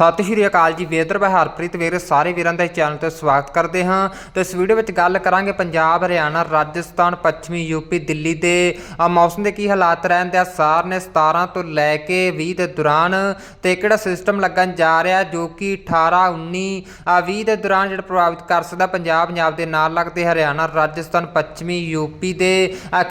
ਸਤਿ ਸ਼੍ਰੀ ਅਕਾਲ ਜੀ ਵੇਦਰ ਮੈਂ ਹਰਪ੍ਰੀਤ ਵੀਰ ਸਾਰੇ ਵੀਰਾਂ ਦਾ ਇਸ ਚੈਨਲ ਤੇ ਸਵਾਗਤ ਕਰਦੇ ਹਾਂ। ਤੇ ਇਸ ਵੀਡੀਓ ਵਿੱਚ ਗੱਲ ਕਰਾਂਗੇ ਪੰਜਾਬ ਹਰਿਆਣਾ ਰਾਜਸਥਾਨ ਪੱਛਮੀ ਯੂਪੀ ਦਿੱਲੀ ਦੇ ਮੌਸਮ ਦੇ ਕੀ ਹਾਲਾਤ ਰਹਿਣ ਦੇ ਆਸਾਰ ਨੇ 17 ਤੋਂ ਲੈ ਕੇ 20 ਦੇ ਦੌਰਾਨ ਤੇ ਕਿਹੜਾ ਸਿਸਟਮ ਲੱਗਣ ਜਾ ਰਿਹਾ ਜੋ ਕਿ 18 19 ਅ, 20 ਦੇ ਦੌਰਾਨ ਜਿਹੜਾ ਪ੍ਰਭਾਵਿਤ ਕਰ ਸਕਦਾ ਪੰਜਾਬ ਪੰਜਾਬ ਦੇ ਨਾਲ ਲੱਗਦੇ ਹਰਿਆਣਾ ਰਾਜਸਥਾਨ ਪੱਛਮੀ ਯੂਪੀ ਦੇ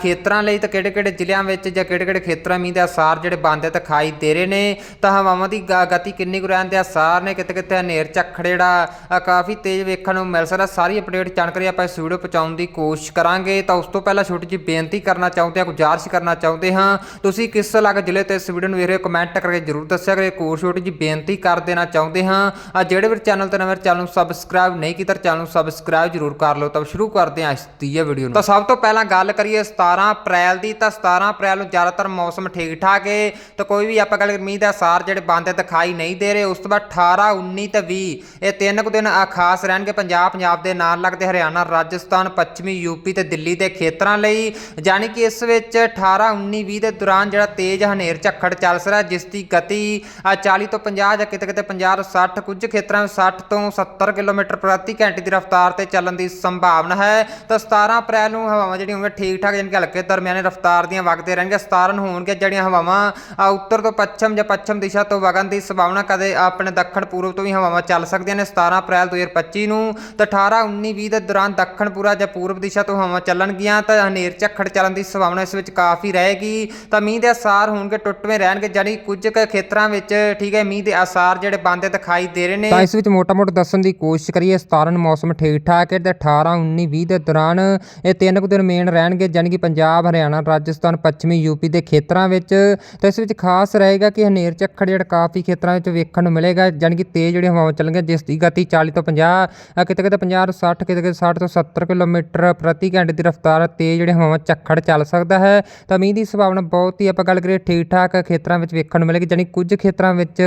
ਖੇਤਰਾਂ ਲਈ ਤਾਂ ਕਿਹੜੇ ਕਿਹੜੇ ਜ਼ਿਲ੍ਹਿਆਂ ਵਿੱਚ ਜਾਂ ਕਿਹੜੇ ਕਿਹੜੇ ਖੇਤਰਾਂ ਮੀਂਹ ਦੇ ਆਸਾਰ ਜਿਹੜੇ ਬੰਦੇ ਦਿਖਾਈ ਦੇ ਰਹੇ ਨੇ। ਤਾਂ ਹਵਾਵਾਂ ਦੀ ਗ- ਗਤੀ ਕਿੰਨੀ ਕੁ ਰਹਿਣ ਦੇ ਆਸਾਰ ਨੇ ਕਿਤੇ ਕਿਤੇ ਹਨੇਰ ਝੱਖੜ ਜਿਹੜਾ ਕਾਫੀ ਤੇਜ਼ ਵੇਖਣ ਨੂੰ ਮਿਲ ਸਕਦਾ। ਸਾਰੀ ਅਪਡੇਟ ਜਾਣਕਾਰੀ ਆਪਾਂ ਇਸ ਵੀਡੀਓ ਪਹੁੰਚਾਉਣ ਦੀ ਕੋਸ਼ਿਸ਼ ਕਰਾਂਗੇ। ਤਾਂ ਉਸ ਤੋਂ ਪਹਿਲਾਂ ਛੋਟੀ ਜਿਹੀ ਬੇਨਤੀ ਕਰਨਾ ਚਾਹੁੰਦੇ ਹਾਂ ਗੁਜ਼ਾਰਿਸ਼ ਕਰਨਾ ਚਾਹੁੰਦੇ ਹਾਂ। ਤੁਸੀਂ ਕਿਸ ਇਲਾਕੇ ਜ਼ਿਲ੍ਹੇ ਤੇ ਇਸ ਵੀਡੀਓ ਨੂੰ ਵੇਖ ਰਹੇ ਹੋ ਕਮੈਂਟ ਕਰਕੇ ਜਰੂਰ ਦੱਸਿਆ ਕਰੇ। ਇੱਕ ਹੋਰ ਛੋਟੀ ਜਿਹੀ ਬੇਨਤੀ ਕਰ ਦੇਣਾ ਚਾਹੁੰਦੇ ਹਾਂ। ਆ ਜਿਹੜੇ ਵੀ ਚੈਨਲ ਤੇ ਨਵੇਂ ਚੈਨਲ ਨੂੰ ਸਬਸਕ੍ਰਾਈਬ ਨਹੀਂ ਕੀਤਾ ਚੈਨਲ ਨੂੰ ਸਬਸਕ੍ਰਾਈਬ ਜਰੂਰ ਕਰ ਲਓ। ਤਾਂ ਸ਼ੁਰੂ ਕਰਦੇ ਹਾਂ ਇਸ ਦੀ ਇਹ ਵੀਡੀਓ ਨੂੰ। ਤਾਂ ਸਭ ਤੋਂ ਪਹਿਲਾਂ ਗੱਲ ਕਰੀਏ 17 ਅਪ੍ਰੈਲ ਦੀ, ਤਾਂ 17 ਅਪ੍ਰੈਲ ਨੂੰ ਜ਼ਿਆਦਾਤਰ ਮੌਸਮ ਠੀਕ ਠਾਕ ਹੈ ਤਾਂ ਕੋਈ ਵੀ ਆਪਾਂ ਗੱਲ ਮੀਂਹ ਦਾ ਸਾਰ ਜਿਹੜੇ ਬੰਦੇ ਦਿਖਾਈ ਨਹੀਂ ਦੇ ਰਹੇ, ਉਸ ਤੋਂ ਬਾਅਦ 18 19 ਤੇ 20 ਇਹ ਤਿੰਨ ਕੁ ਦਿਨ ਖਾਸ ਰਹਿਣਗੇ ਪੰਜਾਬ ਪੰਜਾਬ ਦੇ ਨਾਲ ਲੱਗਦੇ ਹਰਿਆਣਾ, ਰਾਜਸਥਾਨ, ਪੱਛਮੀ ਯੂਪੀ ਤੇ ਦਿੱਲੀ ਦੇ ਖੇਤਰਾਂ ਲਈ। ਯਾਨੀ ਕਿ ਇਸ ਵਿੱਚ 18 19 20 ਦੇ ਦੌਰਾਨ ਜਿਹੜਾ ਤੇਜ਼ ਹਨੇਰ ਝੱਖੜ ਚੱਲ ਰਿਹਾ ਜਿਸ ਦੀ ਗਤੀ ਆ 40 ਤੋਂ 50 ਜਾਂ ਕਿਤੇ ਕਿਤੇ 50 ਤੋਂ 60 ਕੁਝ ਖੇਤਰਾਂ ਵਿੱਚ 60 ਤੋਂ 70 ਕਿਲੋਮੀਟਰ ਪ੍ਰਤੀ ਘੰਟੇ ਦੀ ਰਫ਼ਤਾਰ ਤੇ ਚੱਲਣ ਦੀ ਸੰਭਾਵਨਾ ਹੈ। ਤਾਂ 17 ਅਪ੍ਰੈਲ ਨੂੰ ਹਵਾਵਾਂ ਜਿਹੜੀਆਂ ਹੋਣਗੀਆਂ ਠੀਕ ਠਾਕ ਯਾਨੀ ਕਿ ਹਲਕੇ ਦਰਮਿਆਨੇ ਰਫ਼ਤਾਰ ਦੀਆਂ ਵਗਦੇ ਰਹਿਣਗੀਆਂ। 17 ਨੂੰ ਹੋਣਗੀਆਂ ਜਿਹੜੀਆਂ ਹਵਾਵਾਂ ਉੱਤਰ ਤੋਂ ਪੱਛਮ ਜਾਂ ਪੱਛਮ ਦਿਸ਼ਾ ਤੋਂ ਵਗਣ ਦੀ ਸੰਭਾਵਨਾ ਕਦੇ ਆਪਣੇ ਦੱਖਣ ਪੂਰਬ ਤੋਂ ਵੀ ਹਵਾਵਾਂ ਚੱਲ ਸਕਦੀਆਂ ਨੇ। 17 ਅਪ੍ਰੈਲ 2025 ਨੂੰ ਤਾਂ 18 19 20 ਦੇ ਦੌਰਾਨ ਦੱਖਣ ਪੂਰਾ ਜਾਂ ਪੂਰਬ ਦਿਸ਼ਾ ਤੋਂ ਹਵਾਵਾਂ ਚੱਲਣਗੀਆਂ ਤਾਂ ਹਨੇਰ ਝੱਖੜ ਚੱਲਣ ਦੀ ਸੰਭਾਵਨਾ ਇਸ ਵਿੱਚ ਕਾਫੀ ਰਹੇਗੀ। ਤਾਂ ਮੀਂਹ ਦੇ ਆਸਾਰ ਹੋਣਗੇ, ਟੁੱਟਵੇਂ ਰਹਿਣਗੇ ਜਾਨੀ ਕੁਝ ਕੁ ਖੇਤਰਾਂ ਵਿੱਚ ਠੀਕ ਹੈ, ਮੀਂਹ ਦੇ ਆਸਾਰ ਜਿਹੜੇ ਬੰਦੇ ਦਿਖਾਈ ਦੇ ਰਹੇ ਨੇ। ਤਾਂ ਇਸ ਵਿੱਚ ਮੋਟਾ-ਮੋਟਾ ਦੱਸਣ ਦੀ ਕੋਸ਼ਿਸ਼ ਕਰੀਏ 17 ਨੂੰ ਮੌਸਮ ਠੀਕ ਠਾਕ ਹੈ ਤੇ 18 19 20 ਦੇ ਦੌਰਾਨ ਇਹ ਤਿੰਨ ਕੁ ਦਿਨ ਮੇਨ ਰਹਿਣਗੇ ਜਾਨੀ ਕਿ ਪੰਜਾਬ, ਹਰਿਆਣਾ, ਰਾਜਸਥਾਨ, ਪੱਛਮੀ ਯੂਪੀ ਦੇ ਖੇਤਰਾਂ ਵਿੱਚ। ਤਾਂ ਇਸ ਵਿੱਚ ਖਾਸ ਰਹੇਗਾ ਕਿ ਹਨੇਰ ਝੱਖੜ ਜਿਹੜਾ ਕਾਫੀ ਖੇਤਰਾਂ ਵਿੱਚ ਵੇਖਣ ਨੂੰ ਮਿਲੇਗਾ ਜਾਨੀ ਕਿ ਤੇਜ਼ ਜਿਹੜੀਆਂ ਹਵਾਵਾਂ ਚੱਲਣਗੀਆਂ, ਜਿਸ ਦੀ ਗਤੀ 40 ਤੋਂ 50 ਕਿਤੇ ਕਿਤੇ 50 ਤੋਂ 60 ਕਿਤੇ ਕਿਤੇ 60 ਤੋਂ 70 ਕਿਲੋਮੀਟਰ ਪ੍ਰਤੀ ਘੰਟੇ ਦੀ ਰਫ਼ਤਾਰ ਤੇਜ਼ ਜਿਹੜੀਆਂ ਹਵਾਵਾਂ ਝੱਖੜ ਚੱਲ ਸਕਦਾ ਹੈ। ਤਾਂ ਮੀਂਹ ਦੀ ਸੰਭਾਵਨਾ ਬਹੁਤ ਹੀ, ਆਪਾਂ ਗੱਲ ਕਰੀਏ ਠੀਕ ਠਾਕ ਖੇਤਰਾਂ ਵਿੱਚ ਵੇਖਣ ਨੂੰ ਮਿਲੇਗੀ ਜਾਨੀ ਕੁਝ ਖੇਤਰਾਂ ਵਿੱਚ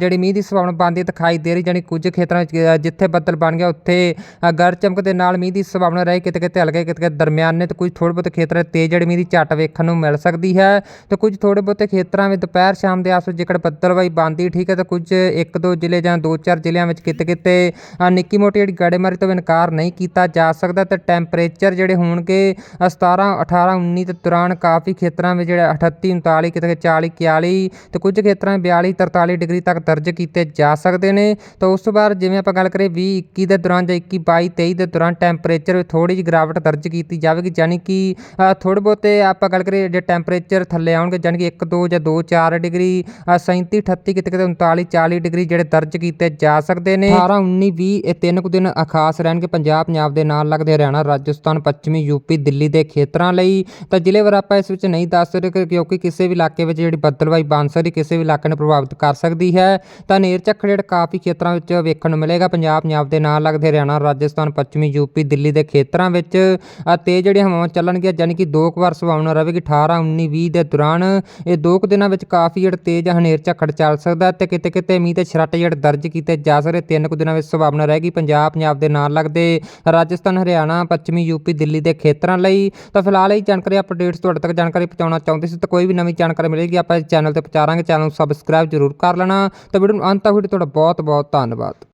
ਜਿਹੜੀ ਮੀਂਹ ਦੀ ਸੰਭਾਵਨਾ ਬਣਦੀ ਦਿਖਾਈ ਦੇ ਰਹੀ ਜਾਨੀ ਕੁਝ ਖੇਤਰਾਂ ਵਿੱਚ ਜਿੱਥੇ ਬੱਦਲ ਬਣ ਗਿਆ, ਉੱਥੇ ਗਰ ਚਮਕ ਦੇ ਨਾਲ ਮੀਂਹ ਦੀ ਸੰਭਾਵਨਾ ਰਹੀ, ਕਿਤੇ ਕਿਤੇ ਹਲਕੇ, ਕਿਤੇ ਕਿਤੇ ਦਰਮਿਆਨੇ, ਤੇ ਕੁਝ ਥੋੜ੍ਹੇ ਬਹੁਤੇ ਖੇਤਰਾਂ 'ਚ ਤੇਜ਼ ਜਿਹੜੀ ਮੀਂਹ ਦੀ ਝੱਟ ਵੇਖਣ ਨੂੰ ਮਿਲ ਸਕਦੀ ਹੈ। ਤੇ ਕੁਝ ਥੋੜ੍ਹੇ ਬਹੁਤੇ ਖੇਤਰਾਂ ਵਿੱਚ ਦੁਪਹਿਰ ਸ਼ਾਮ ਦੇ ਆਸ-ਪਾਸ ਜੇਕਰ ਬੱਦਲਵਾਈ ਬਣਦੀ, ਠੀਕ ਹੈ, ਤਾਂ ਕੁਝ ਇੱਕ ਦੋ ਜ਼ਿਲ੍ਹੇ ਜਾਂ ਦੋ ਚਾਰ ਜ਼ਿਲ੍ਹਿਆਂ ਵਿੱਚ ਕਿਤੇ ਕਿਤੇ ਨਿੱਕੀ ਮੋਟੀ ਜਿਹੜੀ ਗੜੇਮਾਰੀ ਤੋਂ ਇਨਕਾਰ ਨਹੀਂ ਕੀਤਾ ਜਾ ਸਕਦਾ ਤੇ ਟੈਂਪਰੇਚਰ ਜਿਹੜੇ ਹੋਣਗੇ ਅ, 17 18 19 ਦੇ ਦੌਰਾਨ ਕਾਫੀ ਖੇਤਰਾਂ ਵਿੱਚ ਜਿਹੜਾ 38 39 ਕਿਤੇ 40 41 ਤੇ ਕੁਝ ਖੇਤਰਾਂ 42 43 ਡਿਗਰੀ ਤੱਕ ਦਰਜ ਕੀਤੇ ਜਾ ਸਕਦੇ ਨੇ। ਤਾਂ ਉਸ ਤੋਂ ਬਾਅਦ ਜਿਵੇਂ ਆਪਾਂ ਗੱਲ ਕਰੀਏ 20 21 ਦੇ ਦੌਰਾਨ ਜਾਂ 21 22 23 ਦੇ ਦੌਰਾਨ ਟੈਂਪਰੇਚਰ ਵਿੱਚ ਥੋੜੀ ਜਿਹੀ ਗਿਰਾਵਟ ਦਰਜ ਕੀਤੀ ਜਾਵੇਗੀ ਯਾਨੀ ਕਿ ਅ, ਥੋੜ੍ਹੇ ਬਹੁਤੇ ਆਪਾਂ ਗੱਲ ਕਰੀਏ ਜੇ ਟੈਂਪਰੇਚਰ ਥੱਲੇ ਆਉਣਗੇ ਯਾਨੀ ਕਿ 1 2 ਜਾਂ 2 4 ਡਿਗਰੀ ਅ, 37 38 ਕਿਤੇ ਕਿਤੇ 39 40 ਡਿਗਰੀ ਜਿਹੜੇ ਦਰਜ ਕੀਤੇ ਜਾ ਸਕਦੇ ਨੇ। 18 19 20 ਇਹ ਤਿੰਨ ਕੁ ਦਿਨ ਅ, ਖਾਸ ਰਹਿਣਗੇ। ਪੰਜਾਬ ਪੰਜਾਬ ਦੇ ਨਾਲ ਲੱਗਦੇ ਹਰਿਆਣਾ ਰਾਜਸਥਾਨ ਪੱਛਮੀ ਯੂਪੀ ਦਿੱਲੀ ਦੇ ਖੇਤਰਾਂ ਲਈ। ਤਾਂ ਜ਼ਿਲ੍ਹੇ ਵਾਰ ਆਪਾਂ ਇਸ ਵਿੱਚ ਨਹੀਂ ਦੱਸ ਸਕਦੇ ਕਿਉਂਕਿ ਕਿਸੇ ਵੀ ਇਲਾਕੇ ਵਿੱਚ ਜਿਹੜੀ ਬੱਦਲਵਾਈ ਬਣ ਸਕਦੀ ਕਿਸੇ ਵੀ ਇਲਾਕੇ ਨੂੰ ਪ੍ਰਭਾਵਿਤ ਕਰ ਸਕਦੀ ਹੈ। ਤਾਂ ਨੇਰ ਝੱਖੜ ਜਿਹੜਾ ਕਾਫੀ ਖੇਤਰਾਂ ਵਿੱਚ ਵੇਖਣ ਨੂੰ ਮਿਲੇਗਾ। ਪੰਜਾਬ ਪੰਜਾਬ ਦੇ ਨਾਲ ਲੱਗਦੇ ਹਰਿਆਣਾ ਰਾਜਸਥਾਨ ਪੱਛਮੀ ਯੂਪੀ ਦਿੱਲੀ ਦੇ ਖੇਤਰਾਂ ਵਿੱਚ। ਤੇਜ਼ ਜਿਹੜੀਆਂ ਹਵਾਵਾਂ ਚੱਲਣਗੀਆਂ ਯਾਨੀ ਕਿ ਦੋ ਕੁ ਵਾਰ ਸੰਭਾਵਨਾ ਰਹੇਗੀ 18 19 20 ਦੇ ਦੌਰਾਨ। ਇਹ ਦੋ ਕੁ ਦਿਨਾਂ ਵਿੱਚ ਕਾਫੀ ਜਿਹੜਾ ਤੇਜ਼ ਹਨੇਰ ਝੱਖੜ ਚੱਲ ਸਕਦਾ ਤੇ ਕਿਤੇ ਕਿਤੇ ਮੀਂਹ ਤੇ ਛਰਟ ਜਿਹੜੇ ਦਰਜ ਕੀਤੇ ਜਾ ਸਕਦੇ। ਤਿੰਨ ਕੁ ਦਿਨਾਂ ਵਿੱਚ ਸੰਭਾਵਨਾ ਰਹੇਗੀ। ਪੰਜਾਬ ਪੰਜਾਬ ਦੇ ਨਾਲ ਲੱਗਦੇ ਰਾਜਸਥਾਨ, ਹਰਿਆਣਾ, ਪੱਛਮੀ ਯੂਪੀ ਦਿੱਲੀ ਦੇ ਖੇਤਰਾਂ ਲਈ। ਤਾਂ ਫਿਲਹਾਲ ਇਹ ਜਾਣਕਾਰੀ ਅਪਡੇਟਸ ਤੁਹਾਡੇ ਤੱਕ ਜਾਣਕਾਰੀ ਪਹੁੰਚਾਉਣਾ ਚਾਹੁੰਦੇ ਸੀ। ਤਾਂ ਕੋਈ ਵੀ ਨਵੀਂ ਜਾਣਕਾਰੀ ਮਿਲੇਗੀ, ਆਪਾਂ ਇਸ ਚੈਨਲ ਤੇ ਪਹੁੰਚਾਵਾਂਗੇ ਚੈਨਲ ਨੂੰ ਸਬਸਕ੍ਰਾਈਬ ਜ਼ਰੂਰ ਕਰ ਲੈਣਾ। ਤਾਂ ਵੀਡੀਓ ਨੂੰ ਅੰਤ ਤੱਕ ਵੀਡੀਓ ਤੁਹਾਡਾ ਬਹੁਤ ਬਹੁਤ ਧੰਨਵਾਦ।